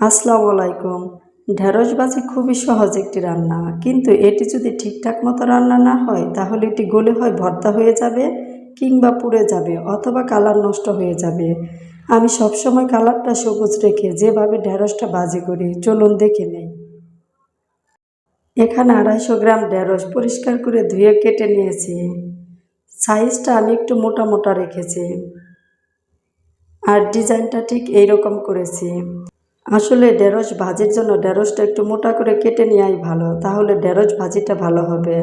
আসসালামু আলাইকুম। ঢেঁড়স ভাজি খুবই সহজ একটি রান্না, কিন্তু এটি যদি ঠিকঠাক মতো রান্না না হয়, তাহলে এটি গলে হয়, ভর্তা হয়ে যাবে কিংবা পুড়ে যাবে অথবা কালার নষ্ট হয়ে যাবে। আমি সবসময় কালারটা সবুজ রেখে যেভাবে ঢেঁড়সটা ভাজি করি, চলুন দেখে নেই। এখানে আড়াইশো গ্রাম ঢেঁড়স পরিষ্কার করে ধুয়ে কেটে নিয়েছি। সাইজটা আমি একটু মোটা মোটা রেখেছি। আর ডিজাইনটা ঠিক এইরকম করেছি। আসলে ঢেঁড়স ভাজির জন্য ঢেঁড়সটা একটু মোটা করে কেটে নেওয়াই ভালো, তাহলে ঢেঁড়স ভাজিটা ভালো হবে।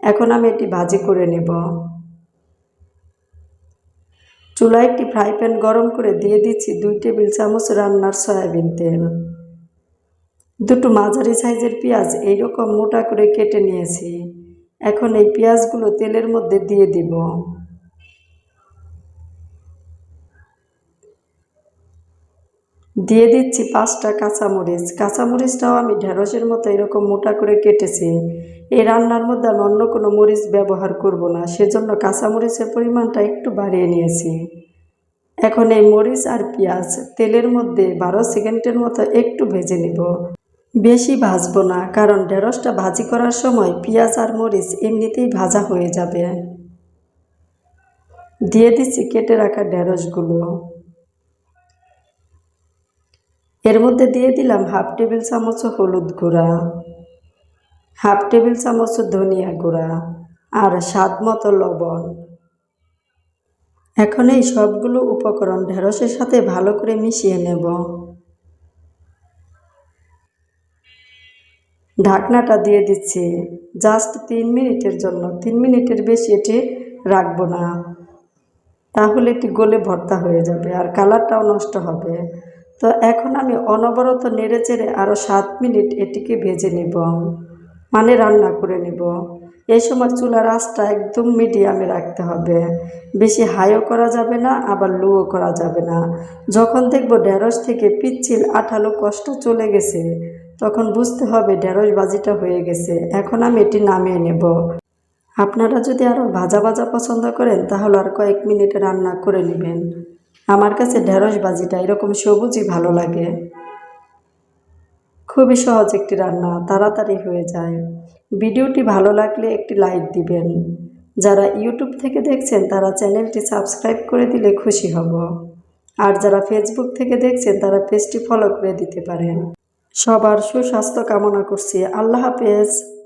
এখন আমি এটি ভাজি করে নেব। চুলায় একটি ফ্রাই প্যান গরম করে দিয়ে দিচ্ছি দুই টেবিল চামচ রান্নার সয়াবিন তেল। দুটো মাঝারি সাইজের পেঁয়াজ এইরকম মোটা করে কেটে নিয়েছি। এখন এই পেঁয়াজগুলো তেলের মধ্যে দিয়ে দিব। দিয়ে দিচ্ছি পাঁচটা কাঁচামরিচ। কাঁচামরিচটাও আমি ঢেঁড়সের মতো এরকম মোটা করে কেটেছি। এই রান্নার মধ্যে আমি অন্য কোনো মরিচ ব্যবহার করব না, সেজন্য কাঁচামরিচের পরিমাণটা একটু বাড়িয়ে নিয়েছি। এখন এই মরিচ আর পেঁয়াজ তেলের মধ্যে বারো সেকেন্ডের মতো একটু ভেজে নেব। বেশি ভাজবো না, কারণ ঢেঁড়সটা ভাজি করার সময় পেঁয়াজ আর মরিচ এমনিতেই ভাজা হয়ে যাবে। দিয়ে দিচ্ছি কেটে রাখা ঢেঁড়সগুলো। এর মধ্যে দিয়ে দিলাম হাফ টেবিল চামচ হলুদ গুঁড়া, হাফ টেবিল চামচ ধনিয়া গুঁড়া আর স্বাদ মতো লবণ। এখন এই সবগুলো উপকরণ ঢেঁড়সের সাথে ভালো করে মিশিয়ে নেব। ঢাকনাটা দিয়ে দিচ্ছি। জাস্ট তিন মিনিটের জন্য, তিন মিনিটের বেশি এটি রাখব না। তাহলে এটি গলে ভর্তা হয়ে যাবে আর কালারটাও নষ্ট হবে। তো এখন আমি অনবরত নেড়ে চেড়ে আরও সাত মিনিট এটিকে ভেজে নেব মানে রান্না করে নেব। এই সময় চুলার আঁচটা একদম মিডিয়ামে রাখতে হবে। বেশি হাইও করা যাবে না, আবার লোও করা যাবে না। যখন দেখব ঢেঁড়স থেকে পিচ্ছিল আঠালো কষ্ট চলে গেছে, তখন বুঝতে হবে ঢেঁড়স বাজিটা হয়ে গেছে। এখন আমি এটি নামিয়ে নেব। আপনারা যদি আরও ভাজা ভাজা পছন্দ করেন, তাহলে আর কয়েক মিনিট রান্না করে নেবেন। আমার কাছে ঢেঁড়স বাজিটা এরকম সবুজই ভালো লাগে। খুবই সহজ একটি রান্না, তাড়াতাড়ি হয়ে যায়। ভিডিওটি ভালো লাগলে একটি লাইক দিবেন। যারা ইউটিউব থেকে দেখছেন, তারা চ্যানেলটি সাবস্ক্রাইব করে দিলে খুশি হব। আর যারা ফেসবুক থেকে দেখছেন, তারা পেজটি ফলো করে দিতে পারেন। সবার সুস্বাস্থ্য কামনা করছি। আল্লাহ হাফেজ।